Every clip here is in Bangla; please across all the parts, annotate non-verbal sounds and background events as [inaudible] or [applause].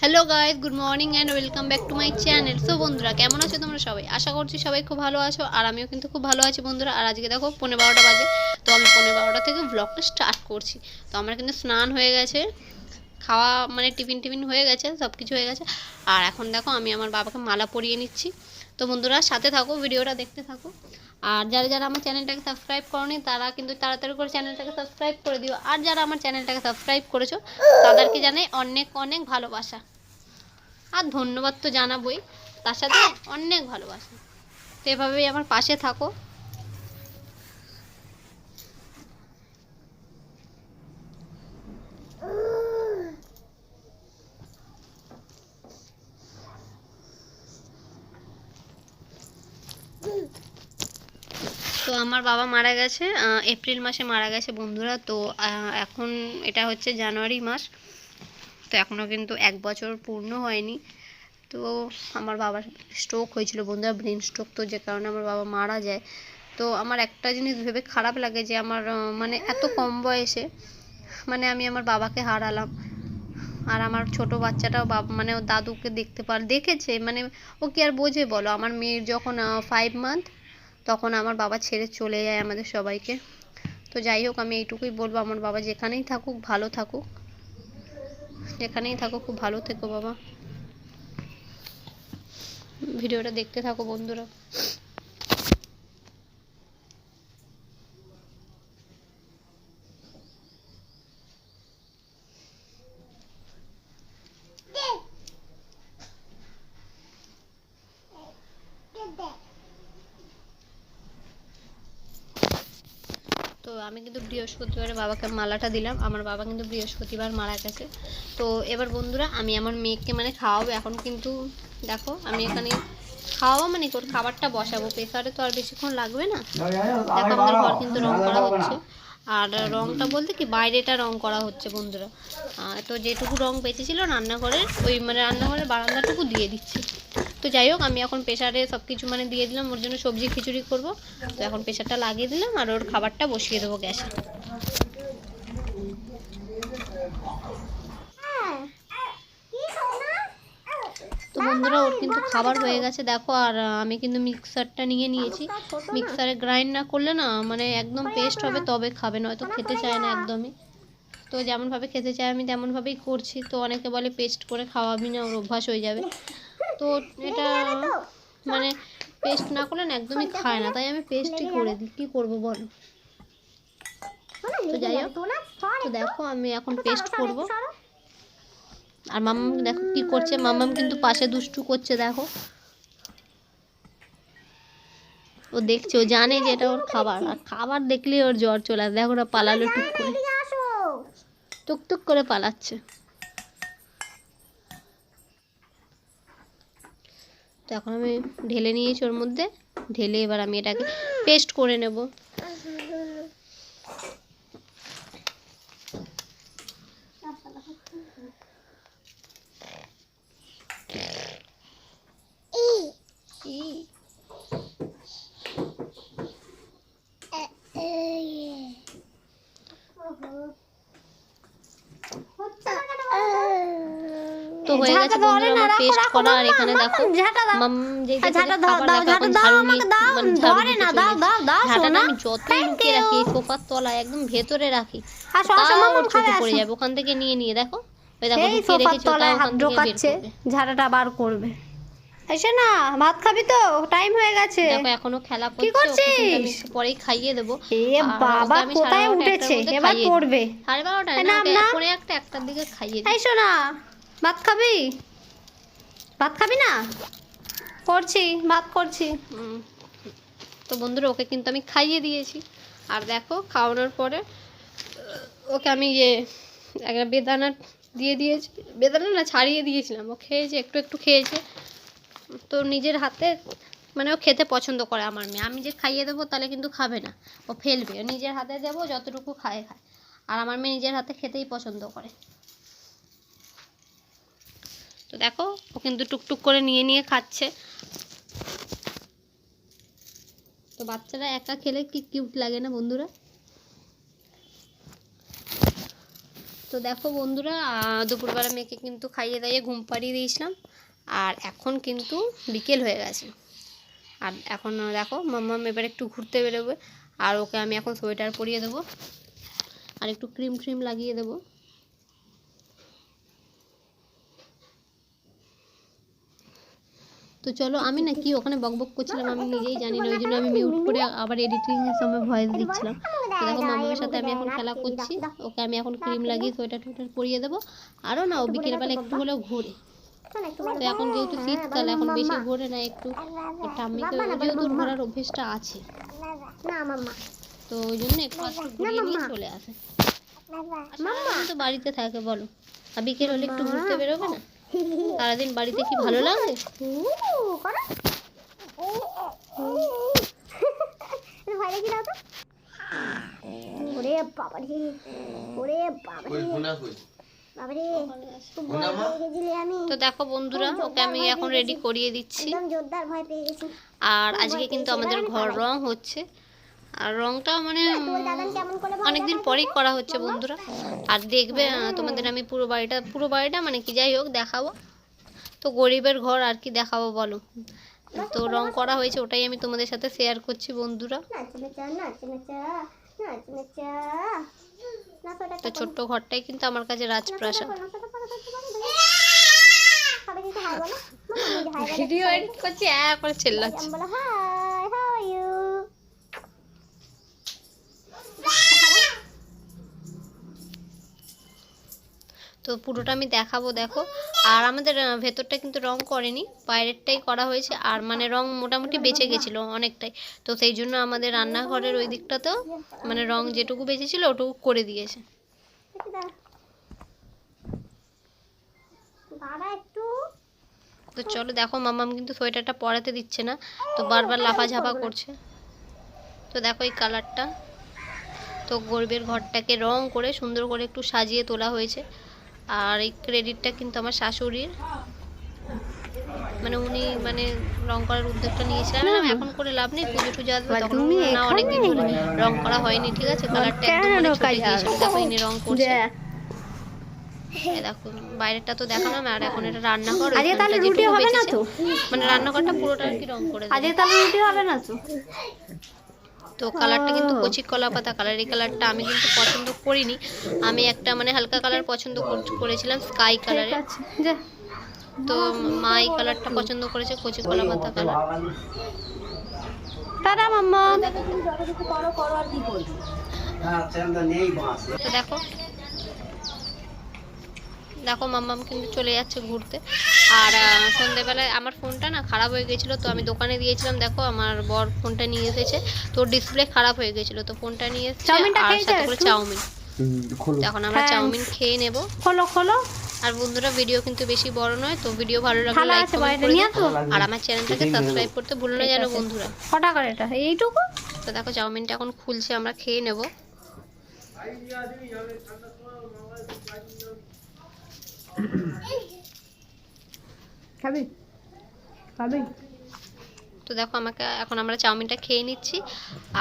Hello guys good morning and welcome back to my channel so বন্ধুরা, কেমন আছো তোমরা সবাই? আশা করছি সবাই খুব ভালো আছো আর আমিও কিন্তু খুব ভালো আছি বন্ধুরা। আর আজকে দেখো পনেরো বারোটা বাজে। তো আমি পনেরো বারোটা থেকে ব্লগটা স্টার্ট করছি। তো আমার কিন্তু স্নান হয়ে গেছে। খাওয়া মানে টিফিন টিফিন হয়ে গেছে সব কিছু হয়ে গেছে। আর এখন দেখো আমি আমার বাবাকে মালা পরিয়ে নিচ্ছি। তো বন্ধুরা, সাথে থাকো, ভিডিওটা দেখতে থাকো। আর যারা যারা আমার চ্যানেলটাকে সাবস্ক্রাইব করনি, তারা কিন্তু তাড়াতাড়ি করে চ্যানেলটাকে সাবস্ক্রাইব করে দিও। আর যারা আমার চ্যানেলটাকে সাবস্ক্রাইব করেছ, তাদেরকে জানাই অনেক অনেক ভালোবাসা। আর ধন্যবাদ তো জানাবই, তার সাথে অনেক ভালোবাসা। তো এভাবেই আমার পাশে থাকো। তো আমার বাবা মারা গেছে এপ্রিল মাসে মারা গেছে বন্ধুরা, তো এখন এটা হচ্ছে জানুয়ারি মাস, তো এখনও কিন্তু এক বছর পূর্ণ হয়নি। তো আমার বাবার স্ট্রোক হয়েছিল বন্ধুরা ব্রেন স্ট্রোক তো যে কারণে আমার বাবা মারা যায়। তো আমার একটা জিনিস ভেবে খারাপ লাগে যে আমার মানে এত কম বয়সে মানে আমি আমার বাবাকে হারালাম। আর আমার ছোট বাচ্চাটাও বাবা মানে ওর দাদুকে দেখতে পার, দেখেছে মানে ও কি আর বোঝে বলো। আমার মেয়ের যখন ফাইভ মান্থ তখন আমার বাবা ছেড়ে চলে যায় আমাদের সবাইকে। তো যাই হোক, আমি এইটুকুই বলব, আমার বাবা যেখানেই থাকুক, ভালো থাকুক। যেখানেই থাকুক, খুব ভালো থেকো বাবা। ভিডিওটা দেখতে থাকো বন্ধুরা। আমি কিন্তু বৃহস্পতিবারে বাবাকে মালাটা দিলাম। আমার বাবা কিন্তু বৃহস্পতিবার মারা গেছে। তো এবার বন্ধুরা আমি আমার মেয়েকে মানে খাওয়াবো। এখন কিন্তু দেখো আমি এখানে খাওয়া মানে ওর খাবারটা বসাবো। প্রেসারে তো আর বেশিক্ষণ লাগবে না। দেখো আমাদের ঘর কিন্তু রং করা হচ্ছে। আর রংটা বলতে কি, বাইরেটা রং করা হচ্ছে বন্ধুরা। তো যেটুকু রং বেঁচেছিল রান্নাঘরের ওই মানে রান্নাঘরের বারান্দাটুকু দিয়ে দিচ্ছি। তো যাই হোক, আমি এখন প্রেশারে সব কিছু মানে দিয়ে দিলাম, ওর জন্য সবজি খিচুড়ি করব। তো এখন প্রেশারটা লাগিয়ে দিলাম আর ওর খাবারটা বসিয়ে দেবো গ্যাসে তো বন্ধুরা, ওর কিন্তু খাবার হয়ে গেছে, দেখো, আর আমি কিন্তু মিক্সারটা নিয়ে নিয়েছি। মিক্সারে গ্রাইন্ড না করলে না মানে একদম পেস্ট হবে, তবে খাবে, নয়তো খেতে চায় না একদমই। তো যেমনভাবে খেতে চায়, আমি তেমনভাবেই করছি। তো অনেকে বলে, পেস্ট করে খাওয়াবি না, ওর অভ্যাস হয়ে যাবে। তো এটা মানে পেস্ট না করলে না, একদমই খায় না। তাই আমি পেস্টই করে দিই। কী করব বলো? তো যাই হোক, তো দেখো, আমি এখন পেস্ট করব। আর মাম্মাম দেখো কি করছে, মাম্মাম কিন্তু পাশে দুষ্টু করছে, দেখো। ও দেখছে, ও জানে যে এটা ওর খাবার, আর খাবার দেখলেই ওর জ্বর চলে আসে। দেখো ওরা পালালো টুক করে। টুকটুক করে পালাচ্ছে। তো এখন আমি ঢেলে নিয়েছি ওর মধ্যে। ঢেলে এবার আমি এটাকে পেস্ট করে নেব। তো হয়ে গেছে বন্ধুরা আমার পেস্ট করা আর এখানে দেখো মাম যেই দেখো যে খাবার দেখো এখন ঝাড়ু নিয়ে মানে ঝাড়ু দিতে চলে এসেছে। ঝাঁটাটা আমি যতই লুকিয়ে রাখি সোফার তলায় একদম ভেতরে রাখি। ওর চোখে পড়ে যাবে ওখান থেকে নিয়ে নিয়ে দেখো। ওই দেখো লুকিয়ে সোফার রেখেছি ওটা তলায় হাত ওখান থেকে বের ঢোকাচ্ছে করবে। ঝাড়াটা বার করবে। এসে না ভাত খাবি তো টাইম হয়ে গেছে। দেখো এখনও খেলা কি করছিস? পরেই খাইয়ে দেবো। এ বাবা কোথায় উঠেছে? এবার পড়বে। সাড়ে না। পরে একটা একটার দিকে খাইয়ে দিই এসো না ভাত খাবি? ভাত খাবি না? করছি ভাত করছি। তো বন্ধুরা ওকে কিন্তু আমি খাইয়ে দিয়েছি। আর দেখো খাওয়ানোর পরে ওকে আমি ইয়ে একটা বেদানা দিয়ে দিয়েছি। বেদানা না ছাড়িয়ে দিয়েছিলাম। ও খেয়েছে একটু একটু খেয়েছে। তো নিজের হাতে মানে ও খেতে পছন্দ করে আমার মেয়ে। আমি যে খাইয়ে দেবো তাহলে কিন্তু খাবে না। ও ফেলবে। নিজের হাতে দেবো, যতটুকু খায় খায়। আর আমার মেয়ে নিজের হাতে খেতেই পছন্দ করে। তো দেখো, ও কিন্তু টুকটুক করে নিয়ে নিয়ে খাচ্ছে। তো বাচ্চারা একা খেলে কি কিউট লাগে না বন্ধুরা? তো দেখো বন্ধুরা দুপুরবেলা মেয়েকে কিন্তু খাইয়ে দাইয়ে ঘুম পাড়িয়ে দিয়েছিলাম। আর এখন কিন্তু বিকেল হয়ে গেছে। আর এখন দেখো মাম্মাম এবার একটু ঘুরতে বেরোবে, আর ওকে আমি এখন সোয়েটার পরিয়ে দেবো, আর একটু ক্রিম ট্রিম লাগিয়ে দেবো। তো চলো আমি না কি ওখানে বকবক করছিলাম, আমি নিজেই জানি না, ওই জন্য আমি মিউট করে আবার এডিটিং এর সময় ভয়েস দিচ্ছিলাম। তো দেখো মামার সাথে আমি এখন খেলা করছি, ওকে আমি এখন ক্রিম লাগিয়ে সোয়েটার টোয়েটার পরিয়ে দেবো। আরও না, ও বিকেলবেলা একটু হলেও ঘোরে। এখন যেহেতু শীতকাল এখন বেশি ঘোরে না একটু ওর ঠাম্মিকে যেহেতু ঘোরার অভ্যেসটা আছে। তো ওই জন্য একটু ঘুরিয়ে নিয়ে চলে আসে। সারাদিন তো বাড়িতে থাকে বলো। আর বিকেল হলে একটু ঘুরতে বেরোবে না? সারাদিন বাড়িতে কি ভালো লাগে? দেখি দাও তো? ওরে বাবারে ওরে বাবারে বাবারে খুব ভয় পেয়ে গেছিলি আমি। তো দেখো বন্ধুরা ওকে আমি এখন রেডি করিয়ে দিচ্ছি। একদম জোরদার ভয় পেয়ে গেছি। আর আজকে কিন্তু আমাদের ঘর রং হচ্ছে। আর রংটা মানে ভয় অনেকদিন পরেই করা হচ্ছে বন্ধুরা। আর দেখবে তোমাদের আমি পুরো বাড়িটা পুরো বাড়িটা মানে কি যাই হোক দেখাবো। তো গরিবের ঘর আর কি দেখাবো বলো। তো রং করা হয়েছে ওটাই আমি তোমাদের সাথে শেয়ার করছি বন্ধুরা। তো ছোট্ট ঘরটাই কিন্তু আমার কাছে রাজপ্রাসাদ। [laughs] ভিডিও এডিট করছি এক করে চেল্লাচ্ছি আমি বলো হাই হাউ আর ইউ তো পুরোটা আমি দেখাবো দেখো। আর আমাদের ভেতরটা কিন্তু রং করেনি বাইরেরটাই করা হয়েছে আর মানে রং মোটামুটি বেঁচে গেছিল অনেকটাই। তো সেই জন্য আমাদের রান্নাঘরের ওই দিকটাতেও মানে রং যেটুকু বেঁচেছিল ওটুকু করে দিয়েছে। তো চলো দেখো মামাম কিন্তু সোয়েটারটা পরাতে দিচ্ছে না তো বারবার লাফাঝাপা করছে। তো দেখো এই কালারটা। তো গরিবের ঘরটাকে রং করে সুন্দর করে একটু সাজিয়ে তোলা হয়েছে। আর এই ক্রেডিটটা কিন্তু আমার শাশুড়ির। মানে উনি মানে রং করার উদ্যোগটা নিয়েছিলেন আমি এখন করে লাভ নেই পুজো টুজো আসবে তখন না অনেকদিন ধরে রং করা হয়নি ঠিক আছে? কালারটা একদম মানে ছুটে গিয়েছিল দেখো ইনি রং করছে। দেখো বাইরেটা তো দেখালাম আর এখন এটা রান্নাঘর আজকে তাহলে রুটি হবে না তো? মানে রান্নাঘরটা পুরোটা আর কি রং করে আজকে তাহলে রুটি হবে না তো? তো কালারটা কিন্তু কচি কলা পাতা কালার এই কালারটা আমি কিন্তু পছন্দ করিনি। আমি একটা মানে হালকা কালার পছন্দ কর- করেছিলাম স্কাই কালারের তো মা এই কালারটা পছন্দ করেছে কচি কলা পাতা কালার টাটা মাম্মা। হ্যাঁ তো দেখো। দেখো মাম্মাম কিন্তু চলে যাচ্ছে ঘুরতে। আর সন্ধেবেলায় আমার ফোনটা না খারাপ হয়ে গেছিল তো আমি দোকানে দিয়েছিলাম দেখো আমার বর ফোনটা নিয়ে এসেছে তো ডিসপ্লে খারাপ হয়ে গেছিল তো ফোনটা নিয়ে এসেছে চাউমিনটা আর সাথে করে চাউমিন। এখন আমরা হ্যাঁ। চাউমিন খেয়ে নেব। খোলো খোলো। আর বন্ধুরা ভিডিও কিন্তু বেশি বড় নয় তো ভিডিও ভালো লাগলে লাইক কমেন্ট করে দিও। আর আমার চ্যানেলটাকে সাবস্ক্রাইব করতে ভুলো না জানো বন্ধুরা। কটা করে এটা এইটুকু? তো দেখো চাউমিনটা এখন খুলছে আমরা খেয়ে নেব। [clears throat] খাবি? তো দেখো আমাকে, এখন আমরা চাউমিনটা খেয়ে নিচ্ছি।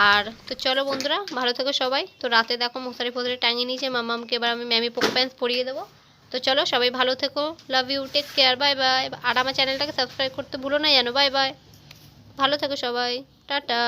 আর তো চলো বন্ধুরা, ভালো থেকো সবাই। তো রাতে দেখো মশারি ফসারি টাঙিয়ে নিয়েছে মামামকে, এবার আমি ম্যামি পোক প্যান্স পরিয়ে দেবো। তো চলো সবাই ভালো থেকো love you take care bye bye আর আমার চ্যানেলটাকে সাবস্ক্রাইব করতে ভুলো না জানো বাই বাই ভালো থেকো সবাই, টাটা।